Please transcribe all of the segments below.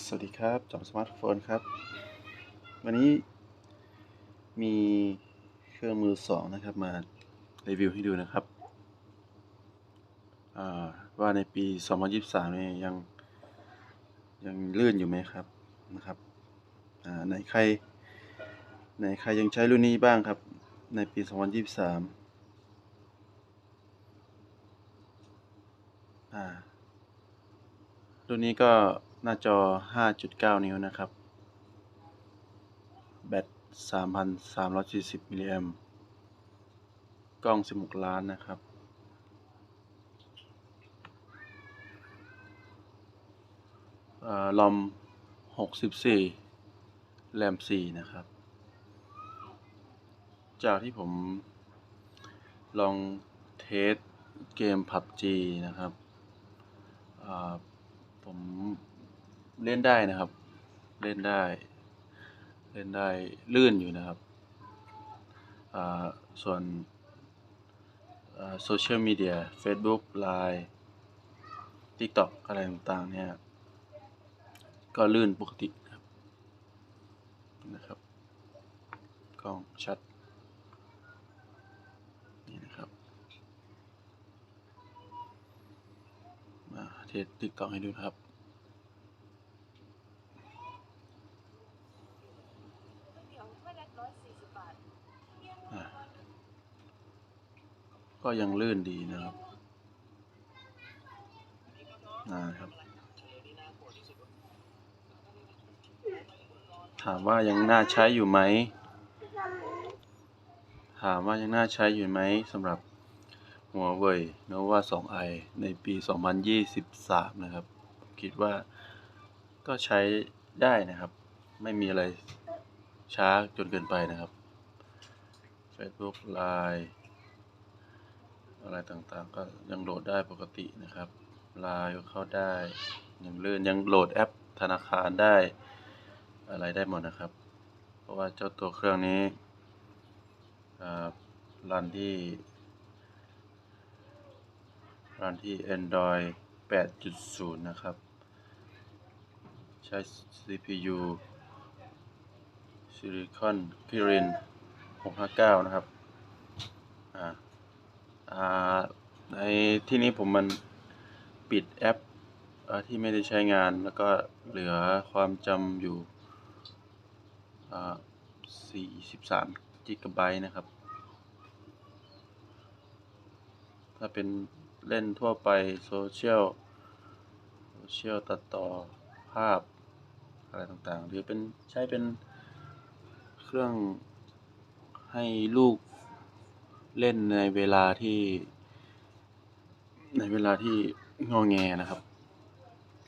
สวัสดีครับ จอมสมาร์ทโฟนครับ วันนี้มีเครื่องมือสองนะครับมารีวิวให้ดูนะครับว่าในปี 2023เนี่ยยัง ยังลื่นอยู่ไหมครับนะครับในใครในใครยังใช้รุ่นนี้บ้างครับ ในปี 2023อ่ารุ่นนี้ก็ หน้าจอ 5.9 นิ้วนะครับ แบต 3,340 มิลลิแอมกล้อง 16 ล้านนะครับ ลอม 64 แรม 4 นะครับ จากที่ผมลองเทสเกม PUBG นะครับ ผม เล่นได้นะครับ เล่นได้ เล่นได้ลื่นอยู่นะครับส่วนโซเชียลมีเดีย Facebook Line TikTok อะไรต่างๆเนี่ย ก็ลื่นปกตินะครับนะครับกล้องชัด นี่นะครับมาเทส TikTok ให้ดูครับ อ่า ก็ยังลื่นดีนะครับนะครับ ถามว่ายังน่าใช้อยู่ไหม ถามว่ายังน่าใช้อยู่ไหมสำหรับหัวเว่ย Nova 2i ในปี 2023 นะครับ คิดว่าก็ใช้ได้นะครับ ไม่มีอะไรช้าจนเกินไปนะครับ Facebook Line อะไรต่างๆ ก็ยังโหลดได้ปกตินะครับ Line ก็เข้าได้ ยังเลื่อนยังโหลดแอปธนาคารได้อะไรได้หมดนะครับ เพราะว่าเจ้าตัวเครื่องนี้รันที่รันที่ Android 8.0 นะครับ ใช้ CPU Silicon Kirin 659 นะครับ อ่าอ่า ในที่นี้ผมมันปิดแอปที่ไม่ได้ใช้งาน แล้วก็เหลือความจำอยู่ 43กิกะไบต์นะครับ ถ้าเป็นเล่นทั่วไปโซเชียลโซเชียลตัดต่อภาพอะไรต่างๆ หรือเป็นใช้เป็นเครื่องให้ลูก เล่นในเวลาที่ ในเวลาที่งอแงนะครับ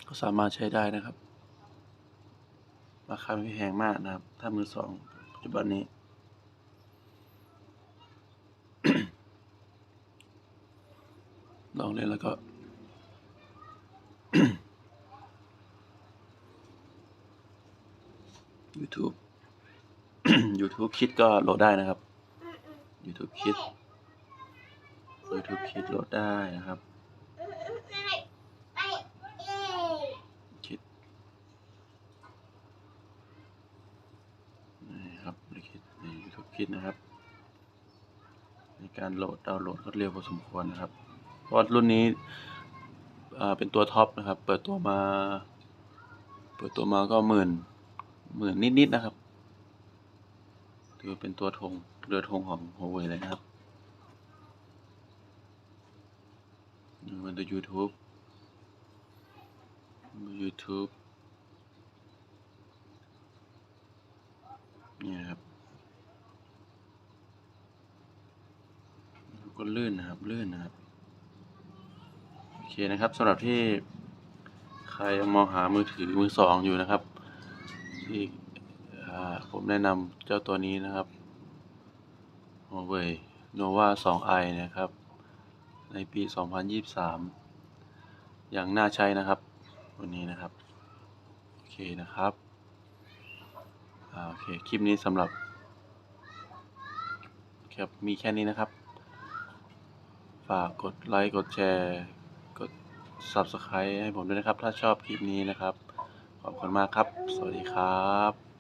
ก็สามารถใช้ได้นะครับราคาไม่แพงมากนะครับ ถ้ามือสองปัจจุบันนี้ ลองเล่นแล้วก็ YouTube YouTube คิดก็โหลดได้นะครับ YouTube คิด YouTube คิดโหลดได้นะครับ คิดนี่ครับคิดใน YouTube คิดนะครับ ในการโหลดดาวน์โหลดก็เร็วพอสมควรนะครับ เพราะรุ่นนี้เป็นตัวท็อปนะครับ เปิดตัวมา เปิดตัวมาก็หมื่นหมื่นนิดๆนะครับ ถือเป็นตัวธงเรือธงของ Huawei เลยนะครับมันดู YouTube ดู YouTube นี่ครับก็ลื่นนะครับ ลื่นนะครับ โอเคนะครับสำหรับที่ใครมองหามือถือมือสองอยู่นะครับที่ ผมแนะนำเจ้าตัวนี้นะครับ Huawei Nova 2i นะครับ ในปี 2023 อย่างน่าใช้นะครับ วันนี้นะครับ โอเคนะครับโอเค คลิปนี้สำหรับครับมีแค่นี้นะครับ ฝากกดไลค์ กดแชร์ กด Subscribe ให้ผมด้วยนะครับ ถ้าชอบคลิปนี้นะครับขขอบคุณมากครับ สวัสดีครับ